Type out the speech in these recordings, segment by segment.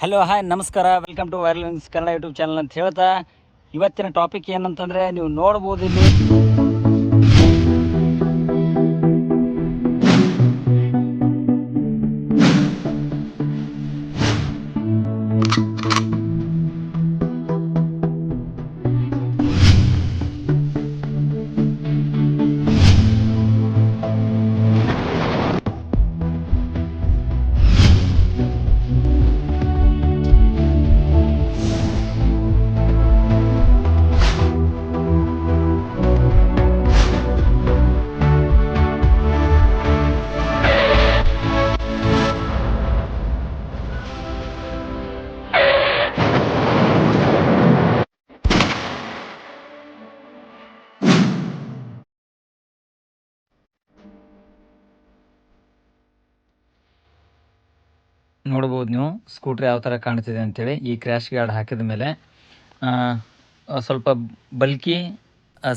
Hello hi ನಮಸ್ಕಾರ. Welcome to ವೈರ್ಲೆನ್ಸ್ Kannada YouTube channel ಅಂತ ಹೇಳ್ತಾ. ಇವತ್ತಿನ ಟಾಪಿಕ್ ಏನಂತಂದರೆ ನೀವು ನೋಡ್ಬೋದು ಇಲ್ಲಿ ನೋಡ್ಬೋದು ನೀವು. ಸ್ಕೂಟ್ರ್ ಯಾವ ಥರ ಕಾಣ್ತಿದೆ ಅಂತೇಳಿ. ಈ ಕ್ರ್ಯಾಶ್ ಗಾರ್ಡ್ ಹಾಕಿದ ಮೇಲೆ ಸ್ವಲ್ಪ ಬಲ್ಕಿ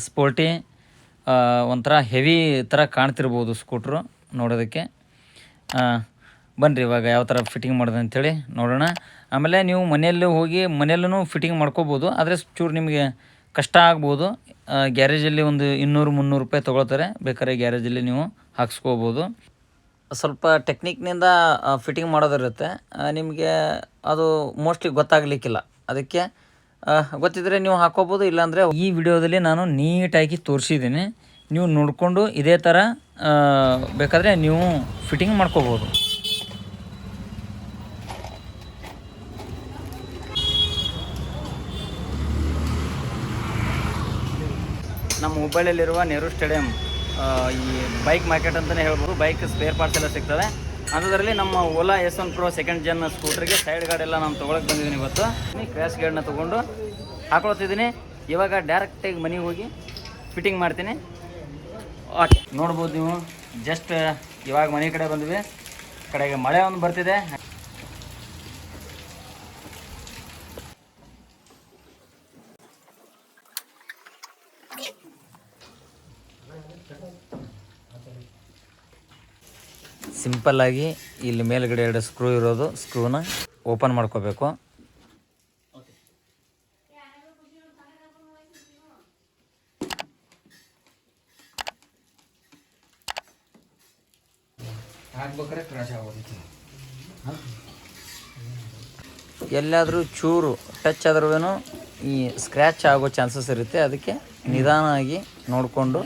ಸ್ಪೋರ್ಟಿ ಒಂಥರ ಹೆವಿ ಥರ ಕಾಣ್ತಿರ್ಬೋದು ಸ್ಕೂಟ್ರು ನೋಡೋದಕ್ಕೆ. ಬನ್ನಿರಿ ಇವಾಗ ಯಾವ ಥರ ಫಿಟ್ಟಿಂಗ್ ಮಾಡೋದು ಅಂತೇಳಿ ನೋಡೋಣ. ಆಮೇಲೆ ನೀವು ಮನೆಯಲ್ಲೂ ಹೋಗಿ ಮನೆಯಲ್ಲೂ ಫಿಟ್ಟಿಂಗ್ ಮಾಡ್ಕೋಬೋದು. ಆದರೆ ಚೂರು ನಿಮಗೆ ಕಷ್ಟ ಆಗ್ಬೋದು. ಗ್ಯಾರೇಜಲ್ಲಿ ಒಂದು ಇನ್ನೂರು ಮುನ್ನೂರು ರೂಪಾಯಿ ತೊಗೊಳ್ತಾರೆ. ಬೇಕಾದ್ರೆ ಗ್ಯಾರೇಜಲ್ಲಿ ನೀವು ಹಾಕ್ಸ್ಕೋಬೋದು. ಸ್ವಲ್ಪ ಟೆಕ್ನಿಕ್ನಿಂದ ಫಿಟ್ಟಿಂಗ್ ಮಾಡೋದಿರುತ್ತೆ. ನಿಮಗೆ ಅದು ಮೋಸ್ಟ್ಲಿ ಗೊತ್ತಾಗಲಿಕ್ಕಿಲ್ಲ. ಅದಕ್ಕೆ ಗೊತ್ತಿದ್ದರೆ ನೀವು ಹಾಕೋಬೋದು, ಇಲ್ಲಾಂದರೆ ಈ ವಿಡಿಯೋದಲ್ಲಿ ನಾನು ನೀಟಾಗಿ ತೋರಿಸಿದ್ದೀನಿ. ನೀವು ನೋಡಿಕೊಂಡು ಇದೇ ಥರ ಬೇಕಾದರೆ ನೀವು ಫಿಟ್ಟಿಂಗ್ ಮಾಡ್ಕೋಬೋದು. ನಮ್ಮ ಹುಬ್ಬಳ್ಳಿಯಲ್ಲಿರುವ ನೆಹರು ಸ್ಟೇಡಿಯಂ. ಈ ಬೈಕ್ ಮಾರ್ಕೆಟ್ ಅಂತಲೇ ಹೇಳ್ಬೋದು. ಬೈಕ್ ಸ್ಪೇರ್ ಪಾರ್ಟ್ಸ್ ಎಲ್ಲ ಸಿಗ್ತದೆ ಅಂಥದ್ರಲ್ಲಿ ನಮ್ಮ Ola S one pro second gen ಸ್ಕೂಟ್ರಿಗೆ side guard ಎಲ್ಲ ನಾನು ತೊಗೊಳಕ್ಕೆ ಬಂದಿದ್ದೀನಿ ಇವತ್ತು. ಕ್ರ್ಯಾಶ್ ಗಾರ್ಡ್ನ ತೊಗೊಂಡು ಹಾಕೊಳ್ತಿದ್ದೀನಿ. ಇವಾಗ ಡೈರೆಕ್ಟಾಗಿ ಮನೆಗೆ ಹೋಗಿ ಫಿಟ್ಟಿಂಗ್ ಮಾಡ್ತೀನಿ. ಓಕೆ ನೋಡ್ಬೋದು ನೀವು. ಜಸ್ಟ್ ಇವಾಗ ಮನೆ ಕಡೆ ಬಂದ್ವಿ. ಕಡೆಗೆ ಮಳೆ ಒಂದು ಬರ್ತಿದೆ. ಸಿಂಪಲ್ಲಾಗಿ ಇಲ್ಲಿ ಮೇಲ್ಗಡೆ ಎರಡು ಸ್ಕ್ರೂ ಇರೋದು ಸ್ಕ್ರೂನ ಓಪನ್ ಮಾಡ್ಕೋಬೇಕು. ಎಲ್ಲಾದರೂ ಚೂರು ಟಚ್ ಆದ್ರೂ ಈ ಸ್ಕ್ರ್ಯಾಚ್ ಆಗೋ ಚಾನ್ಸಸ್ ಇರುತ್ತೆ. ಅದಕ್ಕೆ ನಿಧಾನವಾಗಿ ನೋಡಿಕೊಂಡು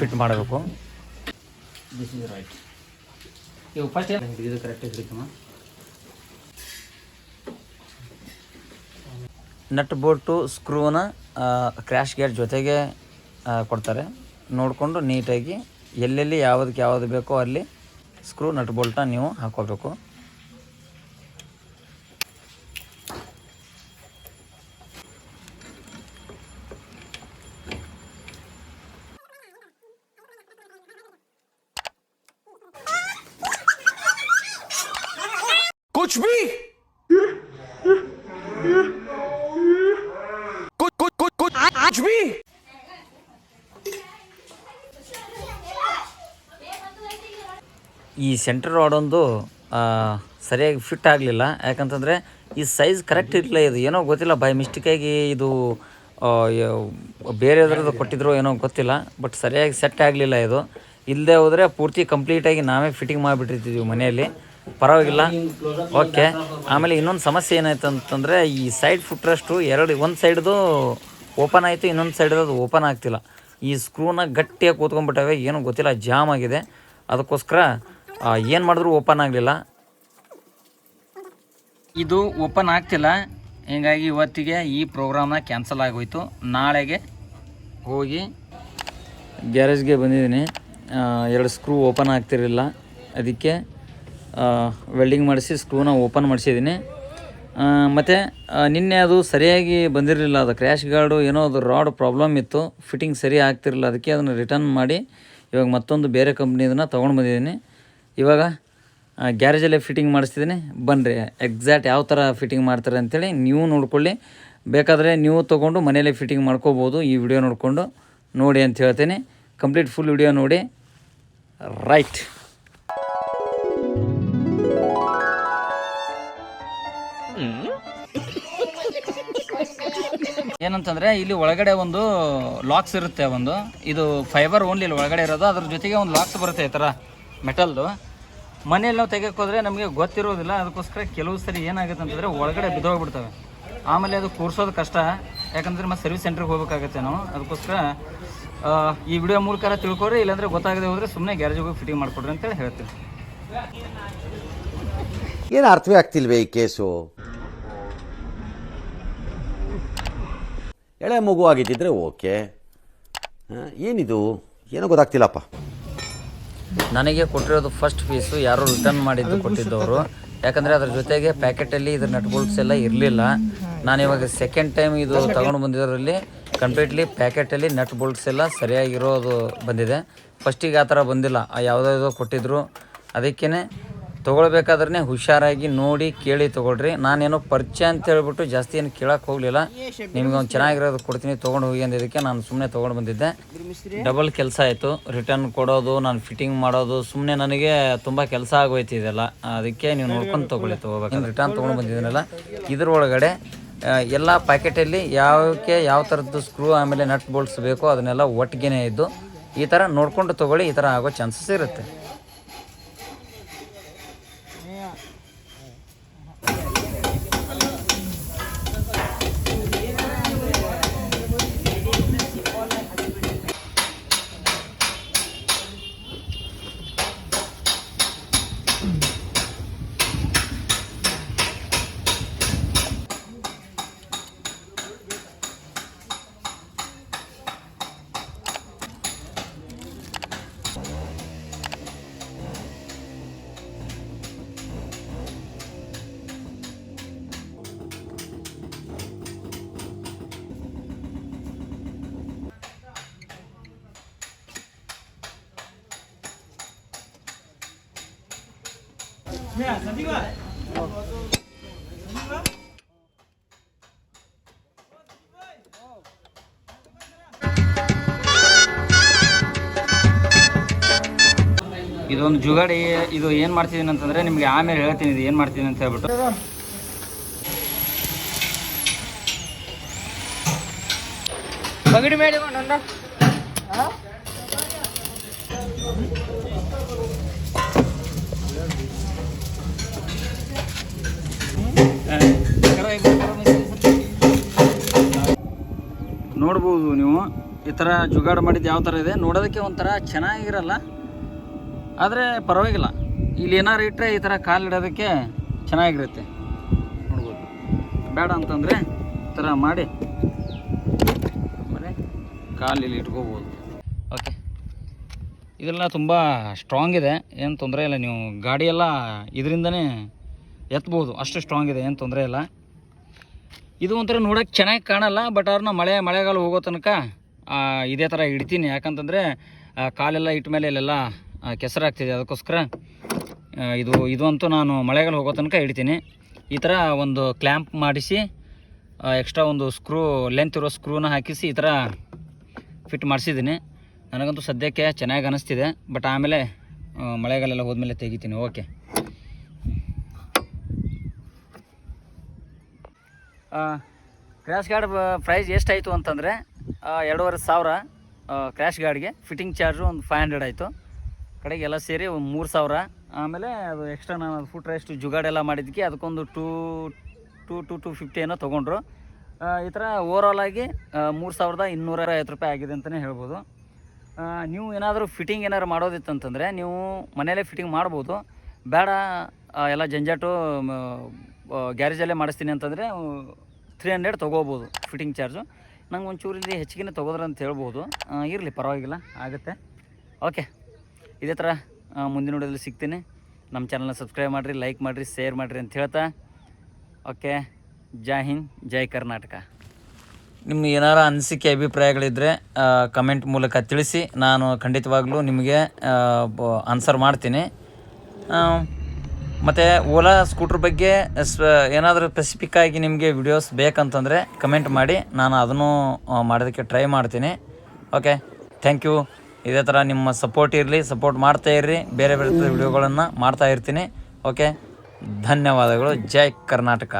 ಫಿಟ್ ಮಾಡಬೇಕು. ದಿಸ್ ಇಸ್ ರೈಟ್ ಇವು ಫಸ್ಟ್ ಇದು ಕರೆಕ್ಟಾಗಿ ಹಿಡಿತಮ್ಮ ನಟ್ ಬೋಲ್ಟು ಸ್ಕ್ರೂನ ಕ್ರ್ಯಾಶ್ ಗೇರ್ ಜೊತೆಗೆ ಕೊಡ್ತಾರೆ. ನೋಡಿಕೊಂಡು ನೀಟಾಗಿ ಎಲ್ಲೆಲ್ಲಿ ಯಾವುದಕ್ಕೆ ಯಾವುದು ಬೇಕೋ ಅಲ್ಲಿ ಸ್ಕ್ರೂ ನಟ್ ಬೋಲ್ಟನ್ನ ನೀವು ಹಾಕೋಬೇಕು Touch me! Good, good, good, good. ಈ ಸೆಂಟರ್ ಆಡೊಂದು ಸರಿಯಾಗಿ ಫಿಟ್ ಆಗಲಿಲ್ಲ. ಯಾಕಂತಂದರೆ ಈ ಸೈಜ್ ಕರೆಕ್ಟ್ ಇರಲಿಲ್ಲ ಇದು. ಏನೋ ಗೊತ್ತಿಲ್ಲ ಬೈ ಮಿಸ್ಟೇಕಾಗಿ ಇದು ಬೇರೆದ್ರದ್ದು ಕೊಟ್ಟಿದ್ರು ಏನೋ ಗೊತ್ತಿಲ್ಲ. ಬಟ್ ಸರಿಯಾಗಿ ಸೆಟ್ ಆಗಲಿಲ್ಲ ಇದು. ಇಲ್ಲದೆ ಹೋದರೆ ಪೂರ್ತಿ ಕಂಪ್ಲೀಟಾಗಿ ನಾವೇ ಫಿಟ್ಟಿಂಗ್ ಮಾಡಿಬಿಟ್ಟಿರ್ತಿದ್ವಿ ಮನೆಯಲ್ಲಿ. ಪರವಾಗಿಲ್ಲ. ಓಕೆ. ಆಮೇಲೆ ಇನ್ನೊಂದು ಸಮಸ್ಯೆ ಏನಾಯ್ತು ಅಂತಂದರೆ ಈ ಸೈಡ್ ಫುಟ್ರಷ್ಟು ಎರಡು, ಒಂದು ಸೈಡ್ದು ಓಪನ್ ಆಯಿತು, ಇನ್ನೊಂದು ಸೈಡ್ದು ಅದು ಓಪನ್ ಆಗ್ತಿಲ್ಲ. ಈ ಸ್ಕ್ರೂನ ಗಟ್ಟಿಯಾಗಿ ಕೂತ್ಕೊಂಡ್ಬಿಟ್ಟವೆ, ಏನು ಗೊತ್ತಿಲ್ಲ ಜಾಮ್ ಆಗಿದೆ. ಅದಕ್ಕೋಸ್ಕರ ಏನು ಮಾಡಿದ್ರು ಓಪನ್ ಆಗಲಿಲ್ಲ. ಇದು ಓಪನ್ ಆಗ್ತಿಲ್ಲ. ಹೀಗಾಗಿ ಇವತ್ತಿಗೆ ಈ ಪ್ರೋಗ್ರಾಮ್ನ ಕ್ಯಾನ್ಸಲ್ ಆಗೋಯ್ತು. ನಾಳೆಗೆ ಹೋಗಿ ಗ್ಯಾರೇಜ್ಗೆ ಬಂದಿದ್ದೀನಿ. ಎರಡು ಸ್ಕ್ರೂ ಓಪನ್ ಆಗ್ತಿರಲಿಲ್ಲ. ಅದಕ್ಕೆ ವೆಲ್ಡಿಂಗ್ ಮಾಡಿಸಿ ಸ್ಕ್ರೂನ ಓಪನ್ ಮಾಡಿಸಿದ್ದೀನಿ. ಮತ್ತು ನಿನ್ನೆ ಅದು ಸರಿಯಾಗಿ ಬಂದಿರಲಿಲ್ಲ. ಅದು ಕ್ರ್ಯಾಶ್ ಗಾರ್ಡು ಏನೋ ಅದು ರಾಡ್ ಪ್ರಾಬ್ಲಮ್ ಇತ್ತು. ಫಿಟ್ಟಿಂಗ್ ಸರಿ ಆಗ್ತಿರಲಿಲ್ಲ. ಅದಕ್ಕೆ ಅದನ್ನು ರಿಟರ್ನ್ ಮಾಡಿ ಇವಾಗ ಮತ್ತೊಂದು ಬೇರೆ ಕಂಪ್ನಿದನ್ನು ತೊಗೊಂಡು ಬಂದಿದ್ದೀನಿ. ಇವಾಗ ಗ್ಯಾರೇಜಲ್ಲೇ ಫಿಟ್ಟಿಂಗ್ ಮಾಡಿಸ್ತಿದ್ದೀನಿ. ಬನ್ನಿರಿ ಎಕ್ಸಾಕ್ಟ್ ಯಾವ ಥರ ಫಿಟ್ಟಿಂಗ್ ಮಾಡ್ತಾರೆ ಅಂಥೇಳಿ ನೀವು ನೋಡ್ಕೊಳ್ಳಿ. ಬೇಕಾದರೆ ನೀವು ತೊಗೊಂಡು ಮನೆಯಲ್ಲೇ ಫಿಟ್ಟಿಂಗ್ ಮಾಡ್ಕೋಬೋದು. ಈ ವಿಡಿಯೋ ನೋಡಿಕೊಂಡು ನೋಡಿ ಅಂತ ಹೇಳ್ತೀನಿ. ಕಂಪ್ಲೀಟ್ ಫುಲ್ ವಿಡಿಯೋ ನೋಡಿ. ರೈಟ್ ಏನಂತಂದ್ರೆ ಇಲ್ಲಿ ಒಳಗಡೆ ಒಂದು ಲಾಕ್ಸ್ ಇರುತ್ತೆ ಒಂದು. ಇದು ಫೈಬರ್ ಓನ್ಲಿ ಇಲ್ಲಿ ಒಳಗಡೆ ಇರೋದು. ಅದ್ರ ಜೊತೆಗೆ ಒಂದು ಲಾಕ್ಸ್ ಬರುತ್ತೆ ಈ ಥರ ಮೆಟಲ್ದು ಮನೆಯಲ್ಲಿ ನಾವು ತೆಗಿಯೋಕೆ ಹೋದ್ರೆ ನಮಗೆ ಗೊತ್ತಿರೋದಿಲ್ಲ. ಅದಕ್ಕೋಸ್ಕರ ಕೆಲವು ಸರಿ ಏನಾಗುತ್ತೆ ಅಂತಂದರೆ ಒಳಗಡೆ ಬಿದ್ದೋಗ್ಬಿಡ್ತವೆ. ಆಮೇಲೆ ಅದು ಕೂರ್ಸೋದು ಕಷ್ಟ. ಯಾಕಂದ್ರೆ ಮತ್ತೆ ಸರ್ವಿಸ್ ಸೆಂಟ್ರಿಗೆ ಹೋಗ್ಬೇಕಾಗತ್ತೆ ನಾವು. ಅದಕ್ಕೋಸ್ಕರ ಈ ವಿಡಿಯೋ ಮೂಲಕ ತಿಳ್ಕೊರಿ ಇಲ್ಲಾಂದರೆ ಗೊತ್ತಾಗದೆ ಹೋದ್ರೆ ಸುಮ್ಮನೆ ಗ್ಯಾರೇಜಿಗೆ ಹೋಗಿ ಫಿಟ್ಟಿಂಗ್ ಮಾಡಿಕೊಡ್ರಿ ಅಂತೇಳಿ ಹೇಳ್ತೀವಿ. ಏನು ಅರ್ಥವೇ ಆಗ್ತಿಲ್ವೇ ಈ ಕೇಸು ಎಳೆ ಮಗು ಆಗಿದ್ದಿದ್ರೆ ಓಕೆ. ಏನಿದು? ಏನೋ ಗೊತ್ತಾಗ್ತಿಲ್ಲಪ್ಪ. ನನಗೆ ಕೊಟ್ಟಿರೋದು ಫಸ್ಟ್ ಪೀಸು ಯಾರೋ ರಿಟರ್ನ್ ಮಾಡಿದ್ದು ಕೊಟ್ಟಿದ್ದವರು ಯಾಕಂದರೆ ಅದ್ರ ಜೊತೆಗೆ ಪ್ಯಾಕೆಟಲ್ಲಿ ಇದ್ರ ನಟ್ ಬೋಲ್ಟ್ಸ್ ಎಲ್ಲ ಇರಲಿಲ್ಲ. ನಾನು ಇವಾಗ ಸೆಕೆಂಡ್ ಟೈಮ್ ಇದು ತಗೊಂಡು ಬಂದಿರೋದ್ರಲ್ಲಿ ಕಂಪ್ಲೀಟ್ಲಿ ಪ್ಯಾಕೆಟಲ್ಲಿ ನಟ್ ಬೋಲ್ಟ್ಸ್ ಎಲ್ಲ ಸರಿಯಾಗಿರೋದು ಬಂದಿದೆ. ಫಸ್ಟಿಗೆ ಆ ಥರ ಬಂದಿಲ್ಲ. ಆ ಯಾವುದಾವುದೋ ಕೊಟ್ಟಿದ್ರು. ಅದಕ್ಕೇ ತೊಗೊಳ್ಬೇಕಾದ್ರೆ ಹುಷಾರಾಗಿ ನೋಡಿ ಕೇಳಿ ತೊಗೊಳ್ರಿ. ನಾನೇನು ಪರಿಚಯ ಅಂತ ಹೇಳ್ಬಿಟ್ಟು ಜಾಸ್ತಿ ಏನು ಕೇಳಕ್ಕೆ ಹೋಗಲಿಲ್ಲ. ನಿಮ್ಗೆ ಒಂದು ಚೆನ್ನಾಗಿರೋದು ಕೊಡ್ತೀನಿ, ತೊಗೊಂಡು ಹೋಗಿ ಅಂದಿದ್ದಕ್ಕೆ ನಾನು ಸುಮ್ಮನೆ ತೊಗೊಂಡು ಬಂದಿದ್ದೆ. ಡಬಲ್ ಕೆಲಸ ಆಯಿತು. ರಿಟರ್ನ್ ಕೊಡೋದು, ನಾನು ಫಿಟ್ಟಿಂಗ್ ಮಾಡೋದು ಸುಮ್ಮನೆ ನನಗೆ ತುಂಬ ಕೆಲಸ ಆಗೋಯ್ತು ಇದೆಲ್ಲ. ಅದಕ್ಕೆ ನೀವು ನೋಡ್ಕೊಂಡು ತೊಗೊಳ್ಳಿ ತೊಗೋಬೇಕು ರಿಟರ್ನ್ ತೊಗೊಂಡು ಬಂದಿದ್ದೀನಲ್ಲ. ಇದ್ರ ಒಳಗಡೆ ಎಲ್ಲ ಪ್ಯಾಕೆಟಲ್ಲಿ ಯಾವಕ್ಕೆ ಯಾವ ಥರದ್ದು ಸ್ಕ್ರೂ ಆಮೇಲೆ ನಟ್ ಬೋಲ್ಟ್ಸ್ ಬೇಕೋ ಅದನ್ನೆಲ್ಲ ಒಟ್ಟಿಗೆನೇ ಇದ್ದು, ಈ ಥರ ನೋಡ್ಕೊಂಡು ತೊಗೊಳ್ಳಿ, ಈ ಥರ ಆಗೋ ಚಾನ್ಸಸ್ ಇರುತ್ತೆ. ಇದೊಂದು ಜುಗಾಡಿ, ಇದು ಏನು ಮಾಡ್ತಿದ್ದೀನಿ ಅಂತಂದರೆ ನಿಮಗೆ ಆಮೇಲೆ ಹೇಳ್ತೀನಿ ಇದು ಏನು ಮಾಡ್ತೀನಿ ಅಂತ ಹೇಳ್ಬಿಟ್ಟು. ಬಗಡಿ ಮೇಡಿ ನೋಡ್ಬೋದು ನೀವು. ಈ ಥರ ಜುಗಾಡ್ ಮಾಡಿದ್ದು ಯಾವ ಥರ ಇದೆ, ನೋಡೋದಕ್ಕೆ ಒಂಥರ ಚೆನ್ನಾಗಿರಲ್ಲ. ಆದರೆ ಪರವಾಗಿಲ್ಲ. ಇಲ್ಲಿ ಏನಾರು ಇಟ್ಟರೆ ಈ ಥರ ಕಾಲು ಇಡೋದಕ್ಕೆ ಚೆನ್ನಾಗಿರುತ್ತೆ. ನೋಡ್ಬೋದು. ಬೇಡ ಅಂತಂದರೆ ಈ ಥರ ಮಾಡಿ. ಕಾಲು ಇಲ್ಲಿ ಇಟ್ಕೋಬೋದು. ಓಕೆ. ಇದೆಲ್ಲ ತುಂಬ ಸ್ಟ್ರಾಂಗ್ ಇದೆ. ಏನು ತೊಂದರೆ ಇಲ್ಲ. ನೀವು ಗಾಡಿಯೆಲ್ಲ ಇದರಿಂದನೇ ಎತ್ಬೋದು. ಅಷ್ಟು ಸ್ಟ್ರಾಂಗ್ ಇದೆ. ಏನು ತೊಂದರೆ ಇಲ್ಲ. ಇದು ಒಂಥರ ನೋಡೋಕೆ ಚೆನ್ನಾಗಿ ಕಾಣಲ್ಲ ಬಟ್ ಅವ್ರನ್ನ ಮಳೆ ಮಳೆಗಾಲ ಹೋಗೋ ತನಕ ಇದೇ ಥರ ಇಡ್ತೀನಿ. ಯಾಕಂತಂದರೆ ಕಾಲೆಲ್ಲ ಇಟ್ಟ ಮೇಲೆ ಇಲ್ಲೆಲ್ಲ ಕೆಸರಾಗ್ತಿದೆ ಅದಕ್ಕೋಸ್ಕರ ಇದು ಇದು ಅಂತೂ ನಾನು ಮಳೆಗಾಲ ಹೋಗೋ ತನಕ ಇಡ್ತೀನಿ. ಈ ಥರ ಒಂದು ಕ್ಲ್ಯಾಂಪ್ ಮಾಡಿಸಿ ಎಕ್ಸ್ಟ್ರಾ ಒಂದು ಸ್ಕ್ರೂ, ಲೆಂತ್ ಇರೋ ಸ್ಕ್ರೂನ ಹಾಕಿಸಿ ಈ ಥರ ಫಿಟ್ ಮಾಡಿಸಿದ್ದೀನಿ. ನನಗಂತೂ ಸದ್ಯಕ್ಕೆ ಚೆನ್ನಾಗಿ ಅನ್ನಿಸ್ತಿದೆ ಬಟ್ ಆಮೇಲೆ ಮಳೆಗಾಲೆಲ್ಲ ಹೋದ್ಮೇಲೆ ತೆಗಿತೀನಿ. ಓಕೆ. ಕ್ರ್ಯಾಶ್ ಗಾರ್ಡ್ ಪ್ರೈಸ್ ಎಷ್ಟಾಯಿತು ಅಂತಂದರೆ ಎರಡೂವರೆ ಸಾವಿರ ಕ್ರ್ಯಾಶ್ ಗಾರ್ಡ್ಗೆ ಫಿಟ್ಟಿಂಗ್ ಚಾರ್ಜು ಒಂದು ಫೈವ್ ಹಂಡ್ರೆಡ್ ಆಯಿತು. ಕಡೆಗೆ ಎಲ್ಲ ಸೇರಿ ಒಂದು ಮೂರು ಸಾವಿರ. ಆಮೇಲೆ ಅದು ಎಕ್ಸ್ಟ್ರಾ ನಾನು ಫುಟ್ ರೆಸ್ಟ್ ಜುಗಾಡೆಲ್ಲ ಮಾಡಿದ್ದಕ್ಕೆ ಅದಕ್ಕೊಂದು two two two two fifty ಏನೋ ತೊಗೊಂಡ್ರು. ಈ ಥರ ಓವರಾಲ್ ಆಗಿ ಮೂರು ಸಾವಿರದ ಇನ್ನೂರ ಐವತ್ತು ರೂಪಾಯಿ ಆಗಿದೆ ಅಂತಲೇ ಹೇಳ್ಬೋದು. ನೀವು ಏನಾದರೂ ಫಿಟ್ಟಿಂಗ್ ಏನಾದ್ರು ಮಾಡೋದಿತ್ತಂತಂದರೆ, ನೀವು ಮನೆಯಲ್ಲೇ ಫಿಟ್ಟಿಂಗ್ ಮಾಡ್ಬೋದು. ಬೇಡ ಎಲ್ಲ ಜಂಜಾಟು ಗ್ಯಾರೇಜಲ್ಲೇ ಮಾಡಿಸ್ತೀನಿ ಅಂತಂದರೆ ತ್ರೀ ಹಂಡ್ರೆಡ್ ತೊಗೋಬೋದು ಫಿಟ್ಟಿಂಗ್ ಚಾರ್ಜು ನಂಗೆ ಒಂಚೂರು ಇಲ್ಲಿ ಹೆಚ್ಚಿಗೆ ತೊಗೋದ್ರೆ ಅಂತ ಹೇಳ್ಬೋದು. ಇರಲಿ, ಪರವಾಗಿಲ್ಲ, ಆಗುತ್ತೆ. ಓಕೆ ಇದೇ ಥರ ಮುಂದಿನ ವಿಡಿಯೋದಲ್ಲಿ ಸಿಗ್ತೀನಿ. ನಮ್ಮ ಚಾನಲ್ನ ಸಬ್ಸ್ಕ್ರೈಬ್ ಮಾಡಿರಿ ಲೈಕ್ ಮಾಡಿರಿ ಶೇರ್ ಮಾಡಿರಿ ಅಂತ ಹೇಳ್ತಾ. ಓಕೆ ಜೈ ಹಿಂದ್, ಜೈ ಕರ್ನಾಟಕ. ನಿಮ್ಮ ಏನಾರ ಅನಿಸಿಕೆ ಅಭಿಪ್ರಾಯಗಳಿದ್ದರೆ ಕಮೆಂಟ್ ಮೂಲಕ ತಿಳಿಸಿ. ನಾನು ಖಂಡಿತವಾಗ್ಲೂ ನಿಮಗೆ ಆನ್ಸರ್ ಮಾಡ್ತೀನಿ. ಮತ್ತು ಓಲಾ ಸ್ಕೂಟ್ರ್ ಬಗ್ಗೆ ಸ್, ಏನಾದರೂ ಸ್ಪೆಸಿಫಿಕ್ಕಾಗಿ ನಿಮಗೆ ವಿಡಿಯೋಸ್ ಬೇಕಂತಂದರೆ ಕಮೆಂಟ್ ಮಾಡಿ. ನಾನು ಅದನ್ನು ಮಾಡೋದಕ್ಕೆ ಟ್ರೈ ಮಾಡ್ತೀನಿ. ಓಕೆ ಥ್ಯಾಂಕ್ ಯು ಇದೇ ಥರ ನಿಮ್ಮ ಸಪೋರ್ಟ್ ಇರಲಿ ಸಪೋರ್ಟ್ ಮಾಡ್ತಾ ಇರ್ರಿ. ಬೇರೆ ಬೇರೆ ವಿಡಿಯೋಗಳನ್ನು ಮಾಡ್ತಾ ಇರ್ತೀನಿ. ಓಕೆ ಧನ್ಯವಾದಗಳು. ಜೈ ಕರ್ನಾಟಕ.